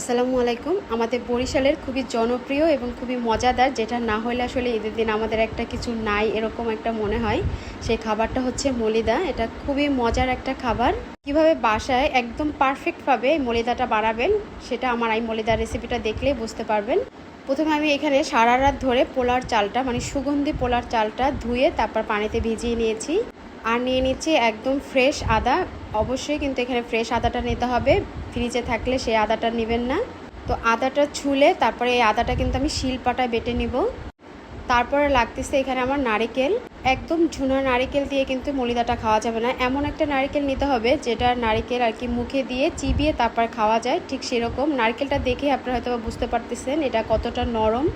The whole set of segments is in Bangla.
আসসালামু আলাইকুম। আমাদের বরিশালের খুবই জনপ্রিয় এবং খুবই মজাদার, যেটা না হলে আসলে ঈদের দিন আমাদের একটা কিছু নাই, এরকম একটা মনে হয়। সেই খাবারটা হচ্ছে মলিদা। এটা খুবই মজার একটা খাবার। কীভাবে বাসায় একদম পারফেক্টভাবে মলিদাটা বাড়াবেন সেটা আমার এই মলিদার রেসিপিটা দেখলেই বুঝতে পারবেন। প্রথমে আমি এখানে সারা রাত ধরে পোলার চালটা মানে সুগন্ধি পোলার চালটা ধুয়ে তারপর পানিতে ভিজিয়ে নিয়েছি। আর নিয়ে নিচ্ছি একদম ফ্রেশ আদা। অবশ্যই কিন্তু এখানে ফ্রেশ আদাটা নিতে হবে। ফ্রিজে থাকলে সেই আদাটা নেবেন না। তো আদাটা ছুলে তারপরে এই আদাটা কিন্তু আমি শিলপাটায় বেটে নিব। তারপরে লাগতেছে এখানে আমার নারিকেল। একদম ঝুনো নারিকেল দিয়ে কিন্তু মলিদাটা খাওয়া যাবে না। এমন একটা নারিকেল নিতে হবে যেটা নারিকেল আর কি মুখে দিয়ে চিবিয়ে তারপর খাওয়া যায়। ঠিক সেরকম। নারকেলটা দেখে আপনারা হয়তো বুঝতে পারতেছেন এটা কতটা নরম।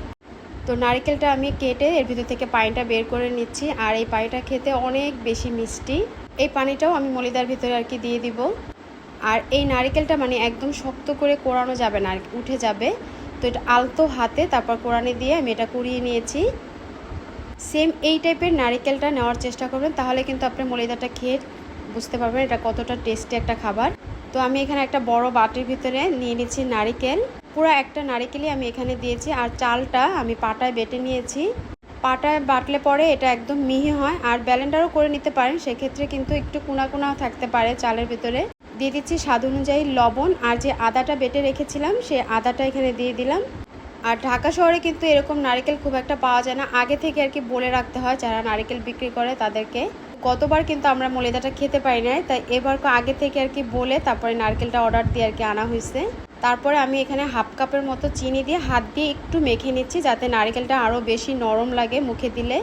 তো নারকেলটা আমি কেটে এর ভিতর থেকে পানিটা বের করে নিচ্ছি, আর এই পানিটা খেতে অনেক বেশি মিষ্টি। এই পানিটাও আমি মলিদার ভিতরে আর কি দিয়ে দিব। আর এই নারকেলটা মানে একদম শক্ত করে কোরানো যাবে না, আর উঠে যাবে। তো এটা আলতো হাতে তারপর কোরানি দিয়ে আমি এটা কুড়িয়ে নিয়েছি। সেম এই টাইপের নারকেলটা নেওয়ার চেষ্টা করবেন, তাহলে কিন্তু আপনি মলিদাটা খেয়ে বুঝতে পারবেন এটা কতটা টেস্টি একটা খাবার। তো আমি এখানে একটা বড় বাটির ভিতরে নিয়ে নিচ্ছি নারিকেল। পুরো একটা নারিকেলই আমি এখানে দিয়েছি আর চালটা আমি পাটায় বেটে নিয়েছি। পাটায় বাটলে পরে এটা একদম মিহি হয় আর ব্যালেন্ডারও করে নিতে পারেন, সেক্ষেত্রে কিন্তু একটু কোনা কোনা থাকতে পারে চালের ভিতরে। দিয়ে দিচ্ছি স্বাদ অনুযায়ী লবণ আর যে আদাটা বেটে রেখেছিলাম, সে আদাটা এখানে দিয়ে দিলাম। আর ঢাকা শহরে কিন্তু এরকম নারকেল খুব একটা পাওয়া যায় না। আগে থেকে আর কি বলে রাখতে হয় যারা নারকেল বিক্রি করে তাদেরকে। গতবার কিন্তু আমরা মলিদাটা খেতে পারি নাই, তাই এবার আগে থেকে আর কি বলে তারপরে নারকেলটা অর্ডার দিয়ে আর কি আনা হয়েছে। তারপরে আমি এখানে হাফ কাপের মতো চিনি দিয়ে হাত দিয়ে একটু মেখে নিচ্ছি, যাতে নারকেলটা আরও বেশি নরম লাগে মুখে দিলে।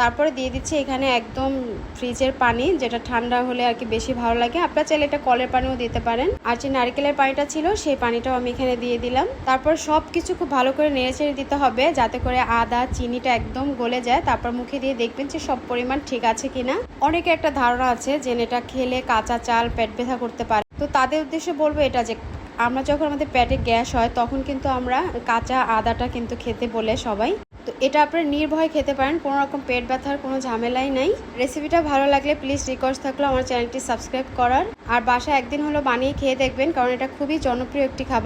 তারপরে দিয়ে দিচ্ছি এখানে একদম ফ্রিজের পানি, যেটা ঠান্ডা হলে আর কি বেশি ভালো লাগে। আপনারা চাইলে এটা কলের পানিও দিতে পারেন। আর যে নারকেলের পানিটা ছিল, সেই পানিটাও আমি এখানে দিয়ে দিলাম। তারপর সব কিছু খুব ভালো করে নেড়েচেড়ে দিতে হবে, যাতে করে আদা, চিনিটা একদম গলে যায়। তারপর মুখে দিয়ে দেখবেন যে সব পরিমাণ ঠিক আছে কিনা। অনেকে একটা ধারণা আছে যে এটা খেলে কাঁচা চাল, পেট ব্যথা করতে পারে। তো তাদের উদ্দেশ্যে বলব এটা যে, আমরা যখন আমাদের পেটে গ্যাস হয়, তখন কিন্তু আমরা কাঁচা আদাটা কিন্তু খেতে বলে সবাই। তো এটা আপনারা নির্ভয় খেতে পারেন, কোনো রকম পেট ব্যথার কোনো ঝামেলাই নাই। রেসিপিটা ভালো লাগলে প্লিজ রিকোয়েস্ট থাকল আমার চ্যানেলটি সাবস্ক্রাইব করার। আর বাসায় একদিন হলো বানিয়ে খেয়ে দেখবেন, কারণ এটা খুবই জনপ্রিয় একটি খাবার।